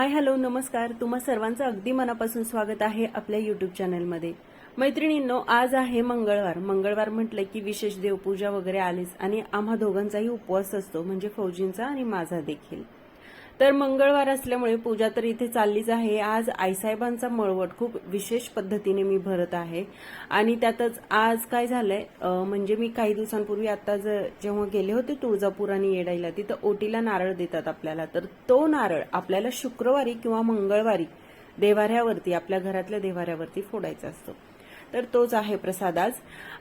Hi hello नमस्कार. तुम्हा सर्वांचं अगदी मनापासून स्वागत आहे आपल्या युट्यूब चॅनलमध्ये मैत्रिणींनो आज आहे मंगळवार. मंगळवार म्हटलं की विशेष देवपूजा वगैरे आलीच आणि आम्हा दोघांचाही उपवास असतो म्हणजे फौजींचा आणि माझा देखील. तर मंगळवार असल्यामुळे पूजा तर इथे चाललीच आहे. आज आईसाहेबांचा मळवट खूप विशेष पद्धतीने मी भरत आहे. आणि त्यातच आज काय झालंय म्हणजे मी काही दिवसांपूर्वी आता जेव्हा गेले होते तुळजापूर आणि येडाईला तिथं ओटीला नारळ देतात आपल्याला. तर तो नारळ आपल्याला शुक्रवारी किंवा मंगळवारी देवाऱ्यावरती आपल्या घरातल्या देवाऱ्यावरती फोडायचा असतो. तर तोच आहे प्रसाद आज.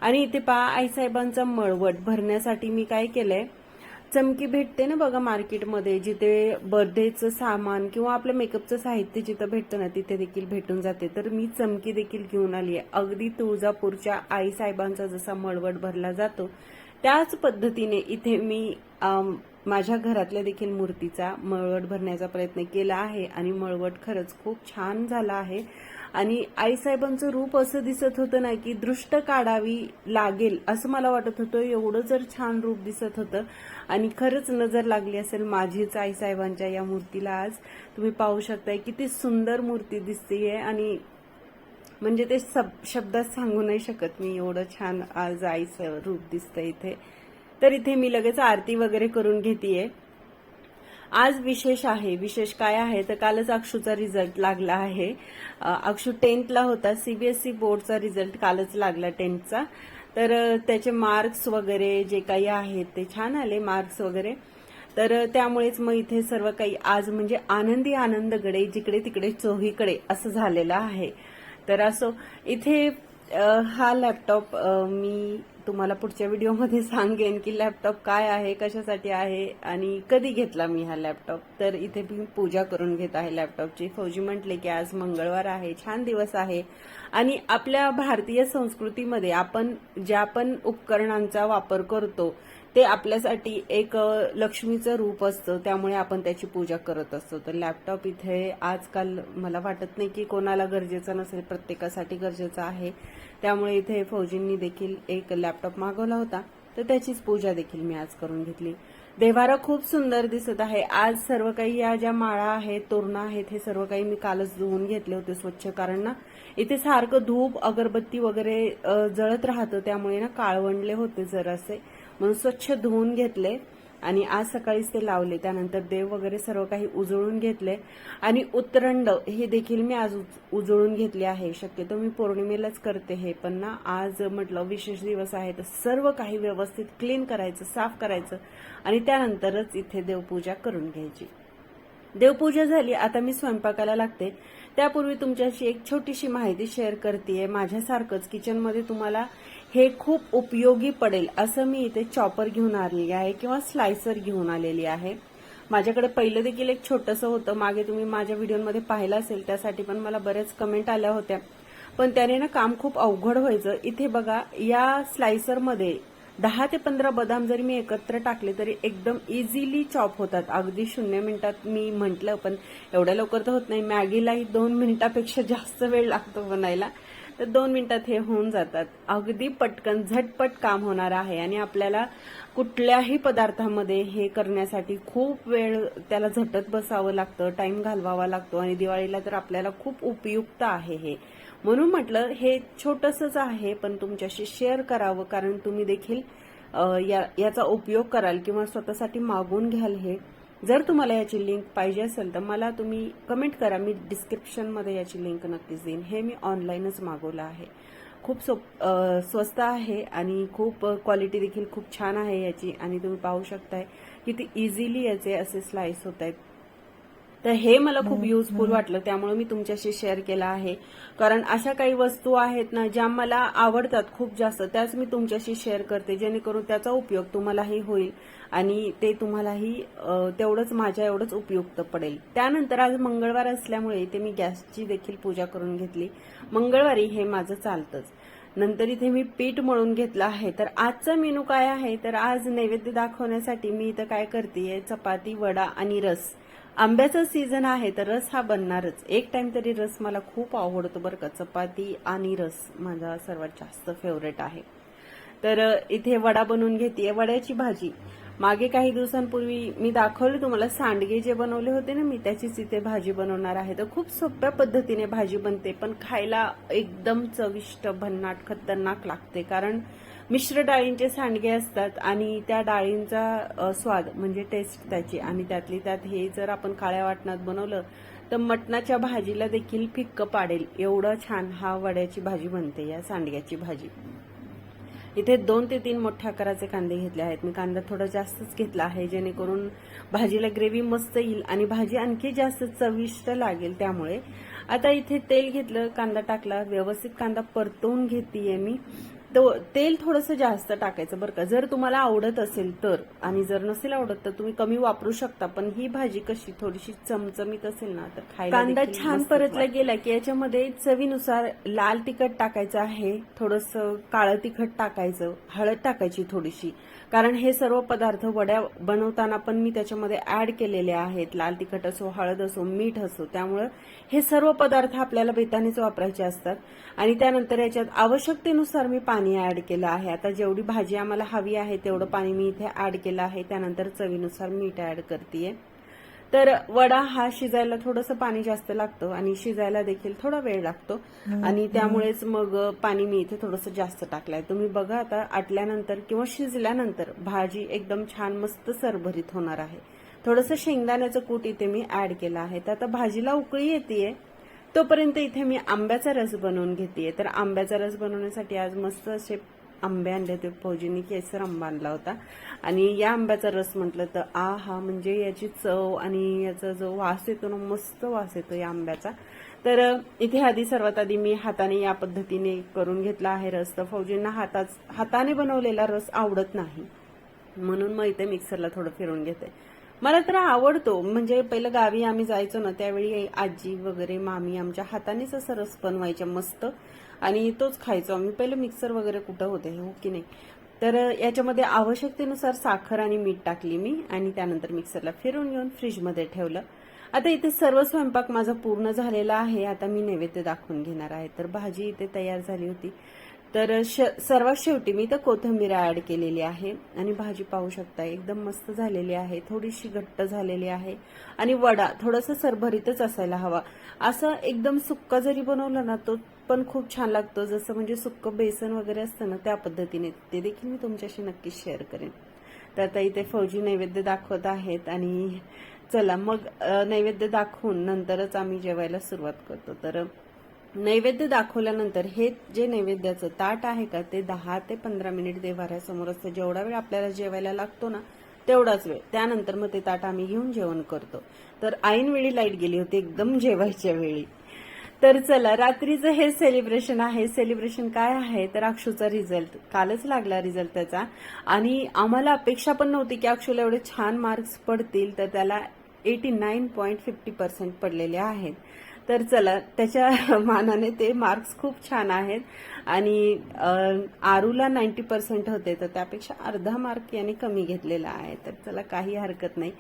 आणि इथे पहा आईसाहेबांचा मळवट भरण्यासाठी मी काय केलंय चमकी भेटते ना बघा मार्केटमध्ये जिथे बर्थडेचं सामान किंवा आपलं मेकअपचं साहित्य जिथं भेटतं ना तिथे देखील भेटून जाते. तर मी चमकी देखील घेऊन आली आहे. अगदी तुळजापूरच्या आई साहेबांचा जसा मळवट भरला जातो त्याच पद्धतीने इथे मी माझ्या घरातल्या देखील मूर्तीचा मळवट भरण्याचा प्रयत्न केला आहे आणि मळवट खरंच खूप छान झाला आहे. आणि आईसाहेबांचं रूप असं दिसत होतं ना की दृष्ट काढावी लागेल असं मला वाटत होतं. एवढं जर छान रूप दिसत होतं आणि खरंच नजर लागली असेल माझीच आईसाहेबांच्या या मूर्तीला आज तुम्ही पाहू शकताय किती सुंदर मूर्ती दिसतीये. आणि म्हणजे ते सब शब्दात सांगू नाही शकत मी एवढं छान आज आईचं रूप दिसतं इथे. तर इथे मी लगेच आरती वगैरे करून घेतेय. आज विशेष आहे. विशेष काय आहे? तर कालच अक्षूचा रिझल्ट लागला आहे. अक्षू टेन्थला होता. सीबीएसई बोर्डचा रिझल्ट कालच लागला टेन्थचा तर त्याचे मार्क्स वगैरे जे काही आहेत ते छान आले मार्क्स वगैरे. तर त्यामुळेच मग इथे सर्व काही आज म्हणजे आनंदी आनंदगडे जिकडे तिकडे चोहीकडे असं झालेलं आहे. तर असो इथे हा लॅपटॉप मी तुम्हाला पुढच्या व्हिडिओमध्ये सांगेन की लॅपटॉप काय आहे कशासाठी आहे आणि कधी घेतला मी हा लॅपटॉप तर इथे मी पूजा करून घेत आहे लॅपटॉपची फौजी म्हटले की आज मंगळवार आहे छान दिवस आहे. आणि आपल्या भारतीय संस्कृतीमध्ये आपण ज्या पण उपकरणांचा वापर करतो ते आपल्यासाठी एक लक्ष्मीचं रूप असतं. त्यामुळे आपण त्याची पूजा करत असतो. तर लॅपटॉप इथे आजकाल मला वाटत नाही की कोणाला गरजेचं नसेल. प्रत्येकासाठी गरजेचं आहे. त्यामुळे इथे फौजींनी देखील एक लॅपटॉप मागवला होता. तर त्याचीच पूजा देखील मी आज करून घेतली. देवारा खूप सुंदर दिसत आहे. आज सर्व काही या ज्या माळा आहेत तोरणं आहेत हे सर्व काही मी कालच धुवून घेतले होते स्वच्छ. कारण ना इथे सारखं धूप अगरबत्ती वगैरे जळत राहतं. त्यामुळे ना काळवंडले होते जरासे. म्हणून स्वच्छ धुवून घेतले आणि आज सकाळीच ते लावले. त्यानंतर देव वगैरे सर्व काही उजळून घेतले. आणि उत्तरंड हे देखील मी आज उज- उजळून घेतले आहे. शक्यतो मी पौर्णिमेलाच करते हे पण ना आज म्हटलं विशेष दिवस आहे तर सर्व काही व्यवस्थित क्लीन करायचं साफ करायचं आणि त्यानंतरच इथे देवपूजा करून घ्यायची. देवपूजा झाली आता मी स्वयंपाकाला लागते. त्यापूर्वी तुमच्याशी एक छोटीशी माहिती शेअर करते माझ्यासारखंच किचनमध्ये तुम्हाला हे खूप उपयोगी पडेल असं मी इथे चॉपर घेऊन आलेली आहे किंवा स्लायसर घेऊन आलेली आहे. माझ्याकडे पहिलं देखील एक छोटंसं होतं. मागे तुम्ही माझ्या व्हिडिओमध्ये पाहिलं असेल त्यासाठी पण मला बऱ्याच कमेंट आल्या होत्या. पण त्याने ना काम खूप अवघड व्हायचं. इथे बघा या स्लायसरमध्ये दहा ते पंधरा बदाम जरी मी एकत्र टाकले तरी एकदम इझिली चॉप होतात. अगदी शून्य मिनिटात मी म्हटलं पण एवढ्या लवकर तर होत नाही. मॅगीलाही दोन मिनिटापेक्षा जास्त वेळ लागतो बनायला. तर दोन मिनिटात हे होऊन जातात. अगदी पटकन झटपट काम होणार आहे आणि आपल्याला कुठल्याही पदार्थामध्ये हे करण्यासाठी खूप वेळ त्याला झटत बसावं लागतं टाइम घालवावा लागतो आणि दिवाळीला तर आपल्याला खूप उपयुक्त आहे हे. म्हणून म्हटलं हे छोटंसंच आहे पण तुमच्याशी शेअर करावं कारण तुम्ही देखील या- याचा उपयोग कराल किंवा स्वतःसाठी मागून घ्याल हे. जर तुम्हाला याची लिंक पाहिजे असेल तर मला तुम्ही कमेंट करा. मी डिस्क्रिप्शनमध्ये याची लिंक नक्कीच देईन. हे मी ऑनलाईनच मागवलं आहे. खूप सोप स्वस्त आहे आणि खूप क्वालिटी देखील खूप छान आहे याची आणि तुम्ही पाहू शकताय किती इझिली याचे असे स्लाइस होत आहेत तर हे मला खूप युजफुल वाटलं. त्यामुळे मी तुमच्याशी शेअर केलं आहे. कारण अशा काही वस्तू आहेत ना ज्या मला आवडतात खूप जास्त त्याच मी तुमच्याशी शेअर करते. जेणेकरून त्याचा उपयोग तुम्हालाही होईल आणि ते तुम्हालाही तेवढंच माझ्या एवढंच उपयुक्त पडेल. त्यानंतर आज मंगळवार असल्यामुळे इथे मी गॅसची देखील पूजा करून घेतली. मंगळवारी हे माझं चालतंच. नंतर इथे मी पीठ मळून घेतलं आहे. तर आजचा मेनू काय आहे? तर आज नैवेद्य दाखवण्यासाठी मी इथं काय करते? चपाती वडा आणि रस. आंब्याचा सीझन आहे तर रस हा बनणारच. एक टाइम तरी रस मला खूप आवडतो बरं का. चपाती आणि रस माझा सर्वात जास्त फेवरेट आहे. तर इथे वडा बनवून घेते. वड्याची भाजी मागे काही दिवसांपूर्वी मी दाखवले तुम्हाला सांडगे जे बनवले होते ना मी त्याचीच इथे भाजी बनवणार आहे. तर खूप सोप्या पद्धतीने भाजी बनते पण खायला एकदम चविष्ट भन्नाट खतरनाक लागते. कारण मिश्र डाळींचे सांडगे असतात आणि त्या डाळींचा स्वाद म्हणजे टेस्ट त्याची. आणि त्यातली त्यात हे जर आपण काळ्या वाटणात बनवलं तर मटणाच्या भाजीला देखील फिक्क पाडेल. एवढं छान हा वड्याची भाजी बनते या सांडग्याची भाजी. इथे दोन ते तीन मोठ्या आकाराचे कांदे घेतले आहेत. मी कांदा थोडा जास्तच घेतला आहे जेणेकरून भाजीला ग्रेव्ही मस्त येईल आणि भाजी आणखी जास्त चविष्ट लागेल त्यामुळे. आता इथे तेल घेतलं कांदा टाकला. व्यवस्थित कांदा परतवून घेते मी. तेल थोडंसं जास्त टाकायचं बरं का. जर तुम्हाला आवडत असेल तर आणि जर नसेल आवडत तर तुम्ही कमी वापरू शकता पण ही भाजी कशी थोडीशी चमचमीत असेल ना तर खायला कांदा छान परतला गेला की याच्यामध्ये चवीनुसार लाल तिखट टाकायचं आहे थोडंसं काळं तिखट टाकायचं हळद टाकायची थोडीशी. कारण हे सर्व पदार्थ वड्या बनवताना पण मी त्याच्यामध्ये ऍड केलेले आहेत. लाल तिखट असो हळद असो मीठ असो त्यामुळं हे सर्व पदार्थ आपल्याला बेतानेच वापरायचे असतात. आणि त्यानंतर याच्यात आवश्यकतेनुसार मी पाणी ऍड केलं आहे. आता जेवढी भाजी आम्हाला हवी आहे तेवढं पाणी मी इथे ऍड केलं आहे. त्यानंतर चवीनुसार मीठ ऍड करते तर वडा हा शिजायला थोडंसं पाणी जास्त लागतं आणि शिजायला देखील थोडा वेळ लागतो. आणि त्यामुळेच मग पाणी मी इथे थोडंसं जास्त टाकलंय. तुम्ही बघा आता आटल्यानंतर किंवा शिजल्यानंतर भाजी एकदम छान मस्त सरभरीत होणार आहे. थोडंसं शेंगदाण्याचं कूट इथे मी ऍड केलं आहे. तर आता भाजीला उकळी येते तोपर्यंत इथे मी आंब्याचा रस बनवून घेते तर आंब्याचा रस बनवण्यासाठी आज मस्त असे आंबे आणले होते. फौजीने केसर आंबा आणला होता. आणि या आंब्याचा रस म्हटलं तर आ हा म्हणजे याची चव आणि याचा जो वास येतो ना मस्त वास येतो या आंब्याचा. तर इथे आधी सर्वात आधी मी हाताने या पद्धतीने करून घेतला आहे रस. तर फौजींना हाताच हाताने बनवलेला रस आवडत नाही. म्हणून मग इथे मिक्सरला थोडं फिरून घेते. मला तर आवडतो. म्हणजे पहिलं गावी आम्ही जायचो ना त्यावेळी आजी वगैरे मामी आमच्या हातानेच असं रस बनवायच्या मस्त. आणि तोच खायचो आम्ही. पहिलं मिक्सर वगैरे कुठं होते हो की नाही? तर याच्यामध्ये आवश्यकतेनुसार साखर आणि मीठ टाकली मी आणि त्यानंतर मिक्सरला फिरून घेऊन फ्रीजमध्ये ठेवलं. आता इथे सर्व स्वयंपाक माझा पूर्ण झालेला आहे. आता मी नैवेद्य दाखवून घेणार आहे. तर भाजी इथे तयार झाली होती. तर श सर्वात शेवटी मी तर कोथिंबीर ऍड केलेली आहे. आणि भाजी पाहू शकता एकदम मस्त झालेली आहे. थोडीशी घट्ट झालेली आहे. आणि वडा थोडंसं सरभरीतच असायला हवा. असं एकदम सुक्का जरी बनवलं ना तो पण खूप छान लागतो. जसं म्हणजे सुक्क बेसन वगैरे असतं ना त्या पद्धतीने. ते देखील मी तुमच्याशी नक्कीच शेअर करेन. तर आता इथे फौजी नैवेद्य दाखवत आहेत. आणि चला मग नैवेद्य दाखवून नंतरच आम्ही जेवायला सुरुवात करतो. तर नैवेद्य दाखवल्यानंतर हे जे नैवेद्याचं ताट आहे का ते दहा ते पंधरा मिनिट देवाऱ्यासमोर असतं. जेवढा वेळ आपल्याला जेवायला लागतो ना तेवढाच वेळ. त्यानंतर मग ते ताट आम्ही घेऊन जेवण करतो. तर ऐनवेळी लाइट गेली होती एकदम जेवायच्या वेळी. तर चला रात्रीचं हे सेलिब्रेशन आहे. सेलिब्रेशन काय आहे? तर अक्षूचा रिझल्ट कालच लागला रिझल्ट त्याचा. आणि आम्हाला अपेक्षा पण नव्हती की अक्षूला एवढे छान मार्क्स पडतील तर त्याला eighty nine point fifty percent पडलेले आहेत. तर चला त्याच्या मानाने ते मार्क्स खूप छान आहेत. आणि आरूला नाईन्टी पर्सेंट होते तर त्यापेक्षा अर्धा मार्क याने कमी घेतलेला आहे. तर चला काही हरकत नाही.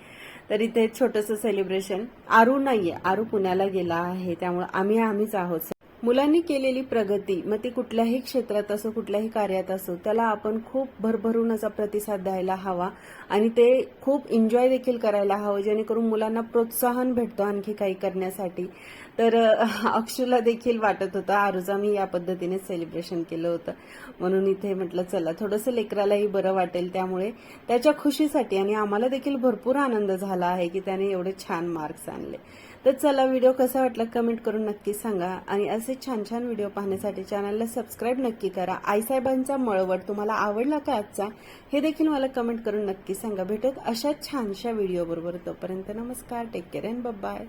तर इथे छोटंसं सेलिब्रेशन आरू नाहीये. आरू पुण्याला गेला आहे त्यामुळे आम्ही आम्हीच आहोत. मुलांनी केलेली प्रगती मग ती कुठल्याही क्षेत्रात असो कुठल्याही कार्यात असो त्याला आपण खूप भरभरून असा प्रतिसाद द्यायला हवा आणि ते खूप एन्जॉय देखील करायला हवं जेणेकरून मुलांना प्रोत्साहन भेटतो आणखी काही करण्यासाठी. तर अ, अक्षूला देखील वाटत होतं आरुजा मी या पद्धतीने सेलिब्रेशन केलं होतं. म्हणून इथे म्हटलं चला थोडंसं लेकरालाही बरं वाटेल त्यामुळे. त्याच्या खुशीसाठी आणि आम्हाला देखील भरपूर आनंद झाला आहे की त्याने एवढे छान मार्क्स आणले. तर चला व्हिडिओ कसा वाटला कमेंट करून नक्की सांगा. आणि असे छान छान व्हिडिओ पाहण्यासाठी चॅनलला सबस्क्राईब नक्की करा. आईसाहेबांचा मळवट तुम्हाला आवडला का आजचा? हे देखील मला कमेंट करून नक्की सांगा. भेटत अशा छानशा व्हिडिओ बरोबर तोपर्यंत नमस्कार. Take care and bye